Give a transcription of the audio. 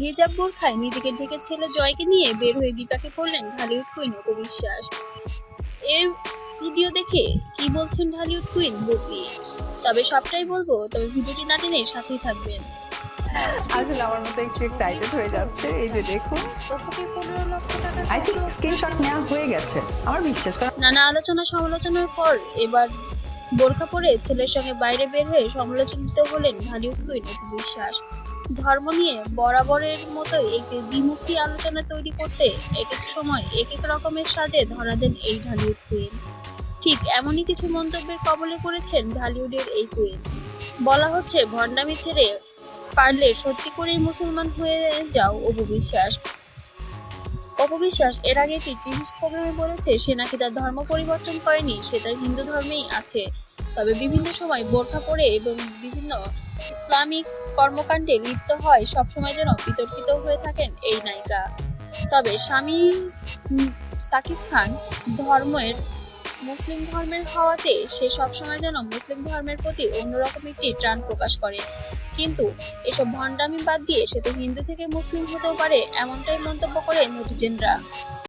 হিজাব বোরখায় নিজেকে ঢেকে ছেলে জয়কে নিয়ে বের হয়ে বিপাকে পড়লেন ঢালিউড কুইন অপু বিশ্বাস। এ ভিডিও দেখে কি বলছেন ঢালিউড কুইন বুবলি তবে সবটাই বলব, তবে ভিডিওটি না টেনে সাথেই থাকবেন। আসলে আমার মতো একটু এক্সাইটেড হয়ে যাচ্ছে। এই যে দেখুন। আই থিঙ্ক স্ক্রিনশট নেওয়া হয়ে গেছে। আমার বিশ্বাস নানা আলোচনা সমালোচনার পর এবার বোরখা পরে ছেলের সঙ্গে বাইরে বের হয়ে সমালোচিত হলেন ঢালিউড কুইন বিশ্বাস। ধর্ম নিয়ে বরাবরের মতোই একটি দ্বিমুখী আলোচনা তৈরি করতে এক এক সময় এক এক রকমের সাজে ধরা দেন এই ঢালিউড কুইন। ঠিক এমনই কিছু মন্তব্যের কবলে করেছেন ঢালিউডের এই কুইন। বলা হচ্ছে, ভণ্ডামি ছেড়ে পারলে সত্যি করেই মুসলমান হয়ে যাও অপু বিশ্বাস অপবিশ্বাস, এর আগে একটি টিভি প্রোগ্রামে বলেছে, সে নাকি তার ধর্ম পরিবর্তন করেনি, সে তার হিন্দু ধর্মেই আছে। তবে বিভিন্ন সময় বোরখা পরে এবং বিভিন্ন ইসলামিক কর্মকাণ্ডে লিপ্ত হয়, সবসময় যেন বিতর্কিত হয়ে থাকেন এই নায়িকা। তবে স্বামী সাকিব খান ধর্মের, মুসলিম ধর্মের হওয়াতে সে সবসময় যেন মুসলিম ধর্মের প্রতি অন্যরকম একটি টান প্রকাশ করে। কিন্তু এসব ভণ্ডামি বাদ দিয়ে সে তো হিন্দু থেকে মুসলিম হতেও পারে, এমনটাই মন্তব্য করে নেটিজেনরা